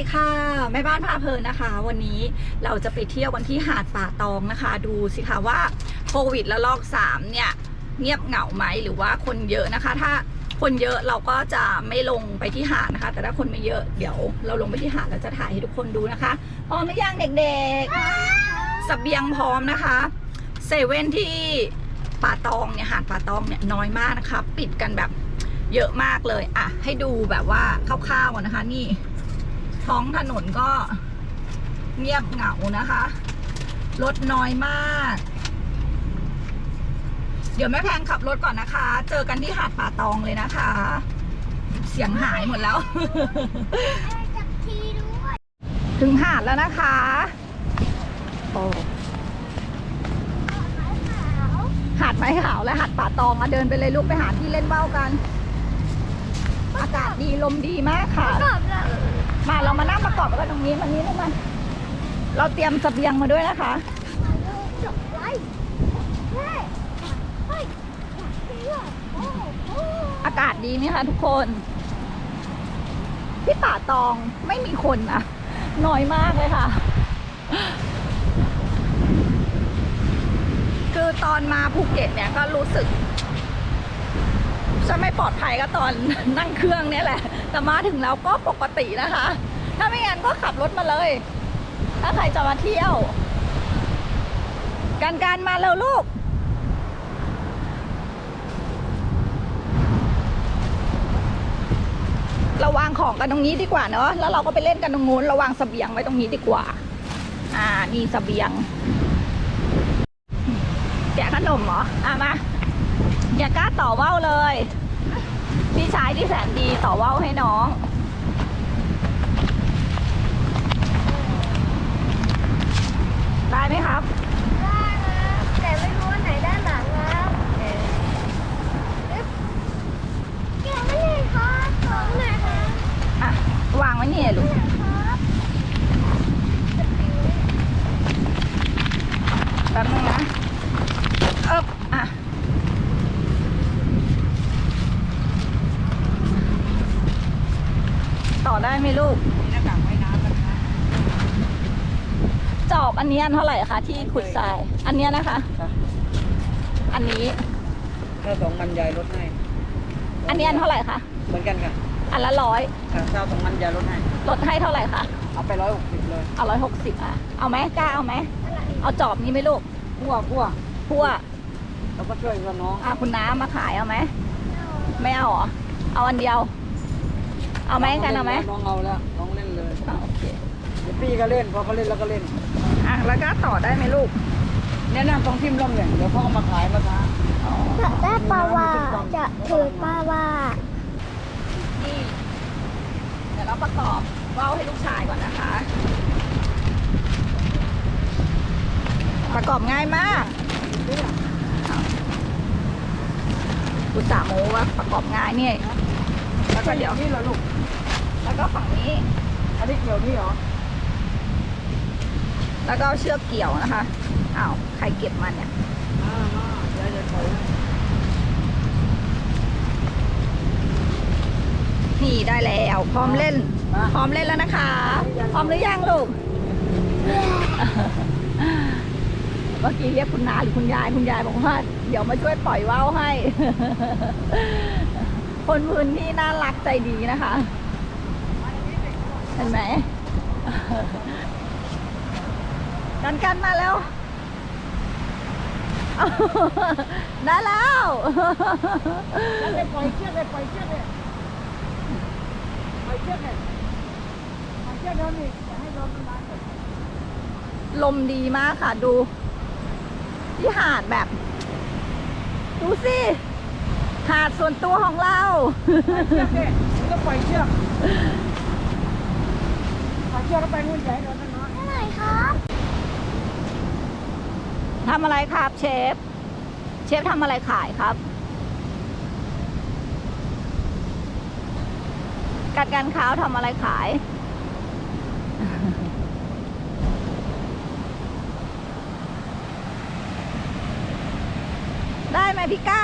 ีค่ะแม่บ้านพาเพลินนะคะ วันนี้เราจะไปเที่ยวกันที่หาดป่าตองนะคะ ดูสิคะว่าโควิดระลอกสามเนี่ยเงียบเหงาไหมหรือว่าคนเยอะนะคะ ถ้าคนเยอะเราก็จะไม่ลงไปที่หาดนะคะ แต่ถ้าคนไม่เยอะเดี๋ยว เราลงไปที่หาดแล้วจะถ่ายให้ทุกคนดูนะคะพร้อมหรือยังเด็กๆเสบียงพร้อมนะคะเซเว่นที่ป่าตองเนี่ยหาดป่าตองเนี่ยน้อยมากนะคะ ปิดกันแบบเยอะมากเลยอะให้ดูแบบว่าคร่าวๆก่อนนะคะนี่ ท้องถนนก็เงียบเหงานะคะ รถน้อยมาก เดี๋ยวแม่แพงขับรถก่อนนะคะ เจอกันที่หาดป่าตองเลยนะคะ เสียงหายหมดแล้ว ถึงหาดแล้วนะคะโอ้หาดไม้ขาวและหาดป่าตองอะเดินไปเลยลูกไปหาที่เล่นเบ้ากัน อากาศดีลมดีมากค่ะ มาเรามานั่งประกอบกันตรงนี้มันนี้ได้ไหมเราเตรียมเสบียงมาด้วยนะคะอากเที่ยวโอ้โหอากาศดีไหมคะทุกคนที่ป่าตองไม่มีคนนะน้อยมากเลยค่ะ คือตอนมาภูเก็ตเนี่ยก็รู้สึก จะไม่ปลอดภัยก็ตอนนั่งเครื่องเนี่ยแหละ แต่มาถึงแล้วก็ปกตินะคะ ถ้าไม่งั้นก็ขับรถมาเลย ถ้าใครจะมาเที่ยว การการมาเร็วลูกเราวางของกันตรงนี้ดีกว่าเนาะ แล้วเราก็ไปเล่นกันตรงนู้นราวางเสบียงไว้ตรงนี้ดีกว่า อ่า นี่เสบียงแกขนมเหรอ อะมา อย่ากล้าต่อว่าวเลย พี่ชายที่แสนดีต่อว่าวให้น้องได้ไหมครับ ได้นะแต่ไม่รู้ว่าไหนด้านหลังนะอึ๊บแกะไม่เลยครับของไหนครับ อะ วางไว้นี่ลูก ครับ แป๊บนึงนะ เอบอะ ต่อ ได้ไหมลูกหน้ากากไว้น้ำนะคะจอบอันนี้อันเท่าไหร่คะที่ขุดทราย อันเนี้ยนะคะ ค่ะอันนี้ ถ้าสองมันยายลดให้อันนี้อันเท่าไหร่คะ เหมือนกันค่ะอันละร้อยค่ะเช้าสองมันยายลดให้ ลดให้เท่าไหร่คะ เอาไปร้อยหกสิบเลยเอาร้อยหกสิบอะ เอาไหมกล้าเอาไหม เอาจอบนี้ไหมลูกพั่วพั่วพั่วเราก็ช่วยกันน้อง อะคุณน้ามาขายเอาไหม ไม่เอาเหรอ เอาอันเดียว เอาไหมกันเอาไหมน้องเอาแล้วน้องเล่นเลยอะโอเคเดี๋ยวพี่ก็เล่นพอเขาเล่นแล้วก็เล่นอะแล้วก็ต่อได้ไหมลูกแนะนำตรงทิมร่มเนี่ยเดี๋ยวเขาเอามาขายมาค้าอ๋อจะได้ปลาวาจะถือปลาวานี่เดี๋ยวเราประกอบว่าวให้ลูกชายก่อนนะคะ ประกอบง่ายมากอุตส่าห์โมว่าประกอบง่ายเนี่ย แล้วก็เดี๋ยวนี่เหรอลูก แล้วก็ฝั่งนี้ อันนี้เกี่ยวนี่เหรอ แล้วก็เอาเชือกเกี่ยวนะคะ อ้าว ใครเก็บมันเนี่ย อ่าเดี๋ยวจะถอยนี่ได้แล้ว พร้อมเล่น พร้อมเล่นแล้วนะคะ พร้อมหรือยังลูก เมื่อกี้เรียกคุณนาหรือคุณยาย คุณยายบอกว่า เดี๋ยวมาช่วยปล่อยว่าวให้ คนพื้นที่น่ารักใจดีนะคะ เห็นไหมกันกันมาแล้ว ได้แล้วแล้วไปล่อยเชือกเลยปล่อยเชือกเลยปล่อยเชือกเลยปล่อยเชือกโดนอีกอย่าให้โดนมันบาลมดีมากค่ะดู ที่หาดแบบ ดูสิ หาดส่วนตัวของเราปล่อยเชือกเลยก็ปล่อยเชือกปล่อยเชือกแล้วไปงูใหญ่โดนมันนอนได้ไหนครับทำอะไรครับเชฟ เชฟทำอะไรขายครับ กัดกันขาวทำอะไรขาย ได้ไหมพี่ก้า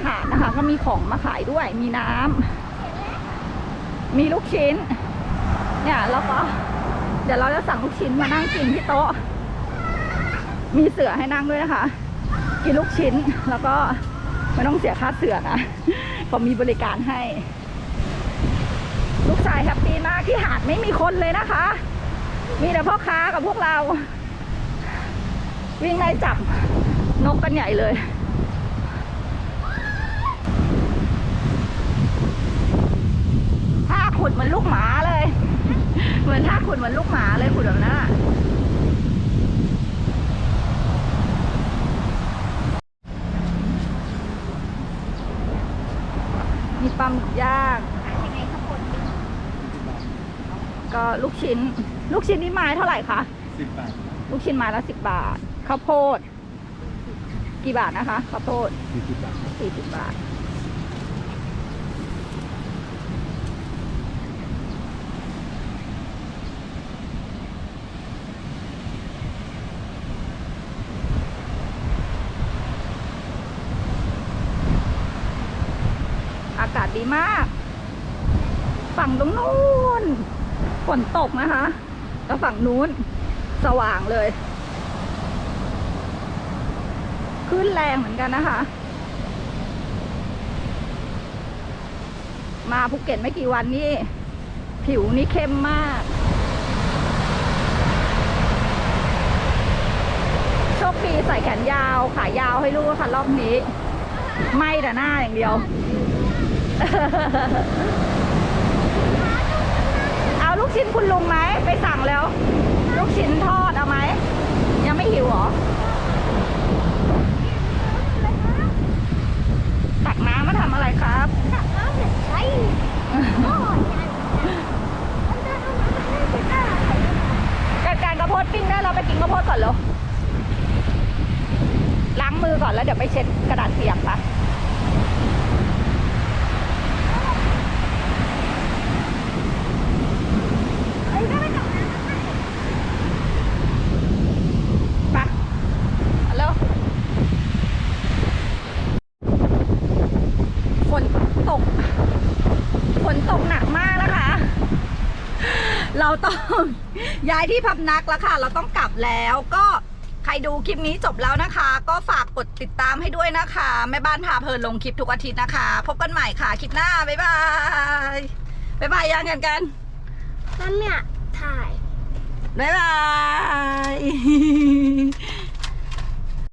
เขาดนะคะ ก็มีของมาขายด้วย มีน้ำมีลูกชิ้น เนี่ยแล้วก็ เดี๋ยวเราจะสั่งลูกชิ้นมานั่งกินที่โต๊ะ มีเสือให้นั่งด้วยนะคะ กินลูกชิ้นแล้วก็ไม่ต้องเสียค่าเสือนะผมมีบริการให้ ลูกชายแฮปปี้มากที่หาดไม่มีคนเลยนะคะ มีแต่พ่อค้ากับพวกเรา วิ่งไล่จับนกกันใหญ่เลย ท่า ขุดเหมือนลูกหมาเลย เหมือนท่าขุดเหมือนลูกหมาเลยขุดแบบนั้นอะมีปลาหมึกย่างยังไงข้าวโพดก็ลูกชิ้น ลูกชิ้นนี่ไม้เท่าไหร่คะสิบบาทลูกชิ้นไม้ละสิบบาท ข้าวโพด กี่บาทนะคะ ข้าวโพดสี่สิบบาทสี่สิบบาท อากาศ ดีมาก ฝั่งตรงนู้นฝนตกนะคะแล้วฝั่งนู้นสว่างเลยขึ้นแรงเหมือนกันนะคะ มาภูเก็ตไม่กี่วันนี่ ผิวนี่เข้มมาก โชคดีใส่แขนยาว ขายาวให้ลูกค่ะรอบนี้ ไม่แต่หน้าอย่างเดียว เอาลูกชิ้นคุณลุงไหมไปสั่งแล้ว ลูกชิ้นทอดเอาไหม ยังไม่หิวเหรอ ตักน้ำมาทำอะไรครับตักน้ำเนี่ยใช้โอ้ยงานมันจะเอาน้ำให้ไปได้การการกระโพดปิ้งได้เราไปกินกระโพดก่อนเหรอล้างมือก่อนแล้วเดี๋ยวไปเช็ดกระดาษเปียกปะ เอ้ยก็ไม่ตักน้ำให้ ปะเอาเร็วฝนตก ฝนตกหนักมากนะคะ เรา ต้อง ย้ายที่พำนักแล้วค่ะ เราต้องกลับแล้วก็ใครดูคลิปนี้จบแล้วนะคะ ก็ฝากกดติดตามให้ด้วยนะคะ แม่บ้านพาเพลินลงคลิปทุกอาทิตย์นะคะ พบกันใหม่ค่ะคลิปหน้า บ๊ายบายบ๊ายบายยังกันกันนั่นเนี่ยถ่าย บ๊ายบาย